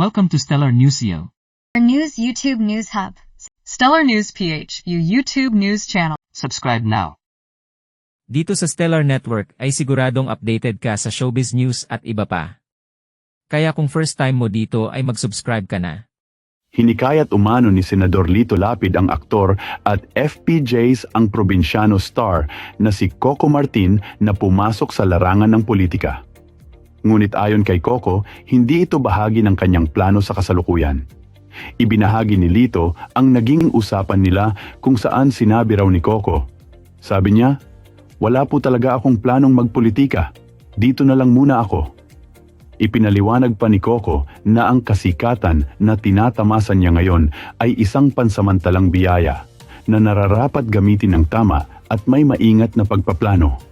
Welcome to Stellar Newsio. Our news YouTube News Hub. Stellar News PH, you YouTube news channel. Subscribe now. Dito sa Stellar Network ay siguradong updated ka sa showbiz news at iba pa. Kaya kung first time mo dito ay mag-subscribe ka na. Hinikayat umano ni Senador Lito Lapid ang aktor at FPJs ang probinsyano star na si Coco Martin na pumasok sa larangan ng politika. Ngunit ayon kay Coco, hindi ito bahagi ng kanyang plano sa kasalukuyan. Ibinahagi ni Lito ang naging usapan nila kung saan sinabi raw ni Coco. Sabi niya, wala po talaga akong planong magpolitika. Dito na lang muna ako. Ipinaliwanag pa ni Coco na ang kasikatan na tinatamasan niya ngayon ay isang pansamantalang biyaya na nararapat gamitin ng tama at may maingat na pagpaplano.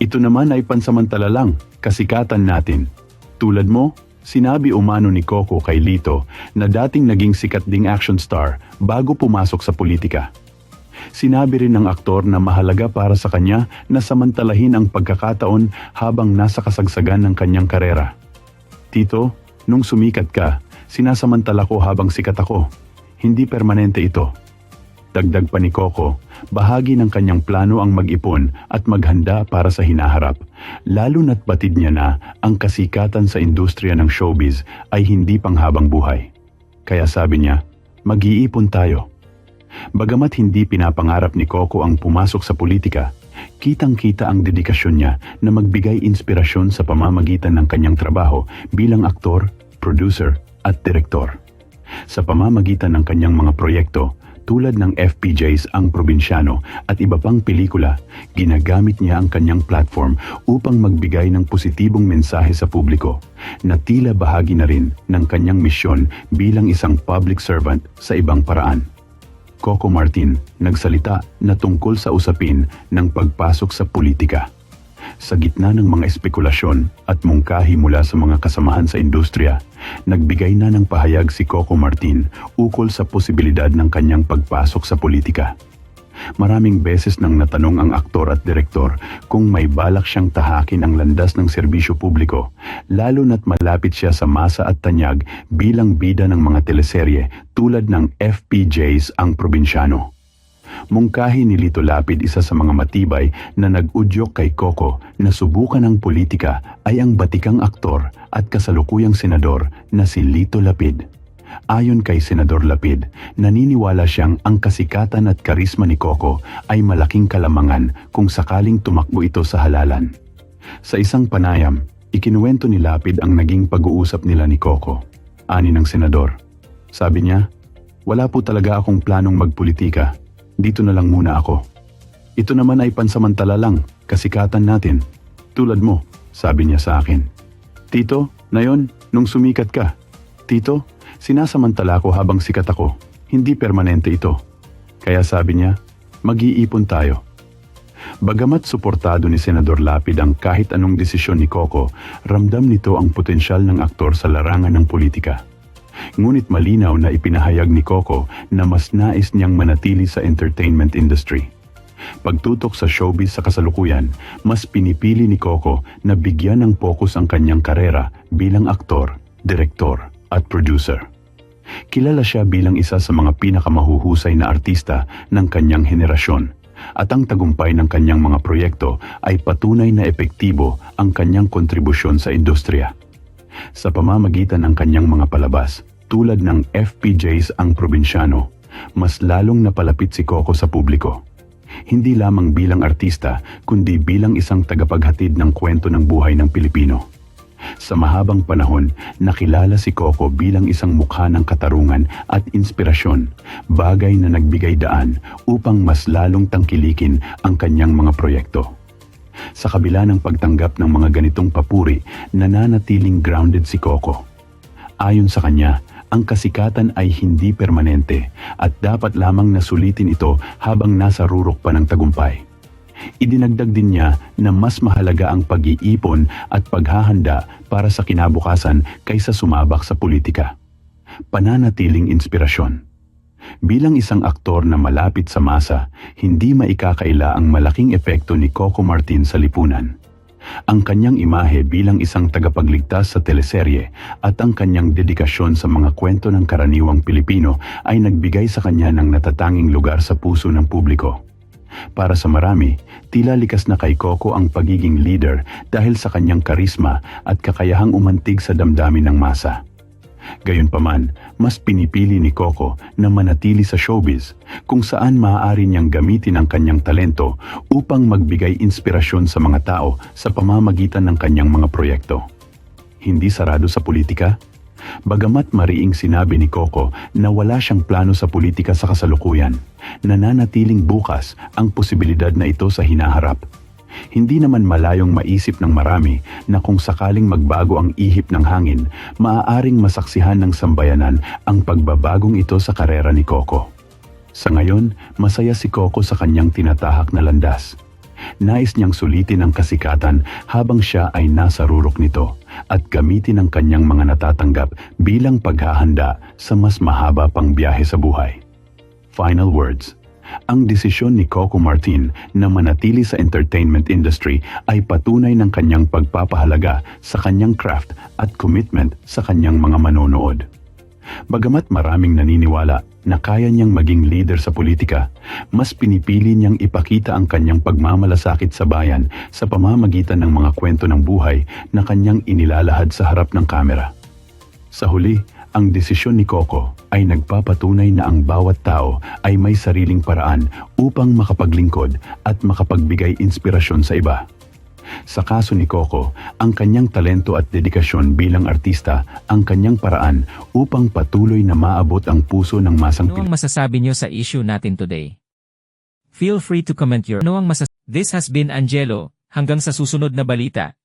Ito naman ay pansamantala lang, kasikatan natin. Tulad mo, sinabi umano ni Coco kay Lito na dating naging sikat ding action star bago pumasok sa politika. Sinabi rin ng aktor na mahalaga para sa kanya na samantalahin ang pagkakataon habang nasa kasagsagan ng kanyang karera. Tito, nung sumikat ka, sinasamantala ko habang sikat ako. Hindi permanente ito. Dagdag pa ni Coco, bahagi ng kanyang plano ang mag-ipon at maghanda para sa hinaharap, lalo na't batid niya na ang kasikatan sa industriya ng showbiz ay hindi panghabang buhay. Kaya sabi niya, mag-iipon tayo. Bagamat hindi pinapangarap ni Coco ang pumasok sa politika, kitang-kita ang dedikasyon niya na magbigay inspirasyon sa pamamagitan ng kanyang trabaho bilang aktor, producer at direktor. Sa pamamagitan ng kanyang mga proyekto, tulad ng FPJs ang probinsyano at iba pang pelikula, ginagamit niya ang kanyang platform upang magbigay ng positibong mensahe sa publiko na tila bahagi na rin ng kanyang misyon bilang isang public servant sa ibang paraan. Coco Martin nagsalita na tungkol sa usapin ng pagpasok sa politika. Sa gitna ng mga espekulasyon at mungkahi mula sa mga kasamahan sa industriya, nagbigay na ng pahayag si Coco Martin ukol sa posibilidad ng kanyang pagpasok sa politika. Maraming beses nang natanong ang aktor at direktor kung may balak siyang tahakin ang landas ng serbisyo publiko, lalo na't malapit siya sa masa at tanyag bilang bida ng mga teleserye tulad ng FPJs ang probinsyano. Mungkahi ni Lito Lapid isa sa mga matibay na nag-udyok kay Coco na subukan ng politika ay ang batikang aktor at kasalukuyang senador na si Lito Lapid. Ayon kay Senador Lapid, naniniwala siyang ang kasikatan at karisma ni Coco ay malaking kalamangan kung sakaling tumakbo ito sa halalan. Sa isang panayam, ikinuwento ni Lapid ang naging pag-uusap nila ni Coco. Ani ng senador. Sabi niya, wala po talaga akong planong magpolitika. Dito na lang muna ako. Ito naman ay pansamantala lang, kasikatan natin. Tulad mo, sabi niya sa akin. Tito, na yon, nung sumikat ka. Tito, sinasamantala ko habang sikat ako. Hindi permanente ito. Kaya sabi niya, mag-iipon tayo. Bagamat suportado ni Senador Lapid ang kahit anong desisyon ni Coco, ramdam nito ang potensyal ng aktor sa larangan ng politika. Ngunit malinaw na ipinahayag ni Coco na mas nais niyang manatili sa entertainment industry. Pagtutok sa showbiz sa kasalukuyan, mas pinipili ni Coco na bigyan ng pokus ang kanyang karera bilang aktor, direktor at producer. Kilala siya bilang isa sa mga pinakamahuhusay na artista ng kanyang henerasyon at ang tagumpay ng kanyang mga proyekto ay patunay na epektibo ang kanyang kontribusyon sa industriya. Sa pamamagitan ng kanyang mga palabas, tulad ng FPJs ang probinsyano, mas lalong napalapit si Coco sa publiko. Hindi lamang bilang artista, kundi bilang isang tagapaghatid ng kwento ng buhay ng Pilipino. Sa mahabang panahon, nakilala si Coco bilang isang mukha ng katarungan at inspirasyon, bagay na nagbigay daan upang mas lalong tangkilikin ang kanyang mga proyekto. Sa kabila ng pagtanggap ng mga ganitong papuri, nananatiling grounded si Coco. Ayon sa kanya, ang kasikatan ay hindi permanente at dapat lamang nasulitin ito habang nasa rurok pa ng tagumpay. Idinagdag din niya na mas mahalaga ang pag-iipon at paghahanda para sa kinabukasan kaysa sumabak sa politika. Pananatiling inspirasyon. Bilang isang aktor na malapit sa masa, hindi maikakaila ang malaking epekto ni Coco Martin sa lipunan. Ang kanyang imahe bilang isang tagapagligtas sa teleserye at ang kanyang dedikasyon sa mga kwento ng karaniwang Pilipino ay nagbigay sa kanya ng natatanging lugar sa puso ng publiko. Para sa marami, tila likas na kay Coco ang pagiging leader dahil sa kanyang karisma at kakayahang umantig sa damdamin ng masa. Gayunpaman, mas pinipili ni Coco na manatili sa showbiz kung saan maaari niyang gamitin ang kanyang talento upang magbigay inspirasyon sa mga tao sa pamamagitan ng kanyang mga proyekto. Hindi sarado sa politika? Bagamat mariing sinabi ni Coco na wala siyang plano sa politika sa kasalukuyan, nananatiling bukas ang posibilidad na ito sa hinaharap. Hindi naman malayong maisip ng marami na kung sakaling magbago ang ihip ng hangin, maaaring masaksihan ng sambayanan ang pagbabagong ito sa karera ni Coco. Sa ngayon, masaya si Coco sa kanyang tinatahak na landas. Nais niyang sulitin ang kasikatan habang siya ay nasa rurok nito at gamitin ang kanyang mga natatanggap bilang paghahanda sa mas mahaba pang biyahe sa buhay. Final words. Ang desisyon ni Coco Martin na manatili sa entertainment industry ay patunay ng kanyang pagpapahalaga sa kanyang craft at commitment sa kanyang mga manonood. Bagamat maraming naniniwala na kaya niyang maging leader sa politika, mas pinipili niyang ipakita ang kanyang pagmamalasakit sa bayan sa pamamagitan ng mga kwento ng buhay na kanyang inilalahad sa harap ng kamera. Sa huli, ang desisyon ni Coco ay nagpapatunay na ang bawat tao ay may sariling paraan upang makapaglingkod at makapagbigay inspirasyon sa iba. Sa kaso ni Coco, ang kanyang talento at dedikasyon bilang artista ang kanyang paraan upang patuloy na maabot ang puso ng masang Ano ang masasabi nyo sa issue natin today? Feel free to comment your ano ang masas- This has been Angelo, hanggang sa susunod na balita.